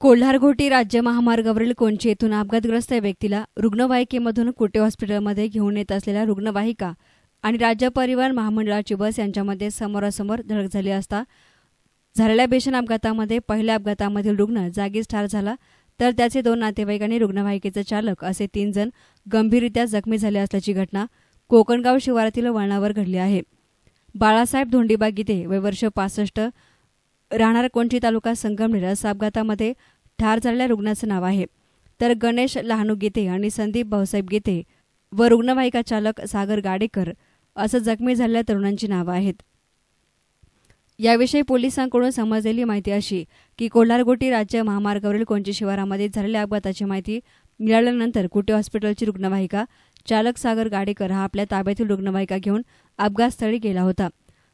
कोल्हारघोटी राज्य महामार्गावरील कोंची येथून अपघातग्रस्त व्यक्तीला रुग्णवाहिकेमधून कुटे हॉस्पिटलमध्ये घेऊन येत असलेल्या रुग्णवाहिका आणि राज्य परिवहन महामंडळाची बस यांच्यामध्ये समोरासमोर धडक झाली असता झालेल्या भीषण अपघातामध्ये पहिल्या अपघातामधील रुग्ण जागीच ठार झाला तर त्याचे दोन नातेवाईक आणि रुग्णवाहिकेचे चालक असे तीन जण गंभीररित्या जखमी झाले असल्याची घटना कोकणगाव शिवारातील वळणावर घडली आहे. बाळासाहेब धोंडीबा गीते वय वर्ष पासष्ट राहणार कोंची तालुका संगमनेर असं अपघातामध्ये ठार झालेल्या रुग्णाचं नाव आहे. तर गणेश लहानू गीते आणि संदीप भाऊसाहेब गीते व रुग्णवाहिका चालक सागर गाडेकर असं जखमी झालेल्या तरुणांची नावं आहेत. याविषयी पोलिसांकडून समजलेली माहिती अशी की कोल्हारगोटी राज्य महामार्गावरील कोंची शिवारामध्ये झालेल्या अपघाताची माहिती मिळाल्यानंतर कुटे हॉस्पिटलची रुग्णवाहिका चालक सागर गाडेकर हा आपल्या ताब्यातील रुग्णवाहिका घेऊन अपघातस्थळी गेला होता.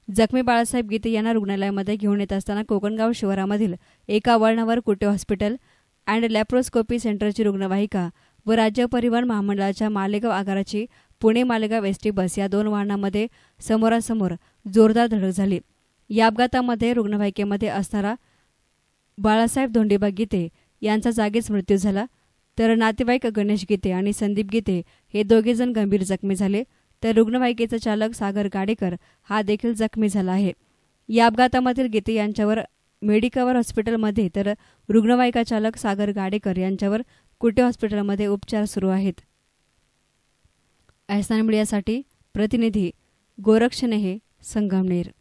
जखमी बाळासाहेब गीते यांना रुग्णालयामध्ये घेऊन येत असताना कोकणगाव शिवारामधील एका वळणावर कुटे हॉस्पिटल अँड लॅप्रोस्कोपी सेंटरची रुग्णवाहिका व राज्य परिवहन महामंडळाच्या मालेगाव आगाराची पुणे मालेगाव एसटी बस या दोन वाहनांमध्ये समोरासमोर जोरदार धडक झाली. या अपघातामध्ये रुग्णवाहिकेमध्ये असणारा बाळासाहेब धोंडीबा गीते यांचा जागीच मृत्यू झाला. तर नातेवाईक गणेश गीते आणि संदीप गीते हे दोघेजण गंभीर जखमी झाले. तर रुग्णवाहिकेचा चालक सागर गाडेकर हा देखील जखमी झाला आहे. या अपघातामधील गीते यांच्यावर मेडिकवर हॉस्पिटलमध्ये तर रुग्णवाहिका चालक सागर गाडेकर यांच्यावर कुटे हॉस्पिटलमध्ये उपचार सुरू आहेत? एहसान मीडियासाठी प्रतिनिधी गोरक्षनेहे संगमनेर.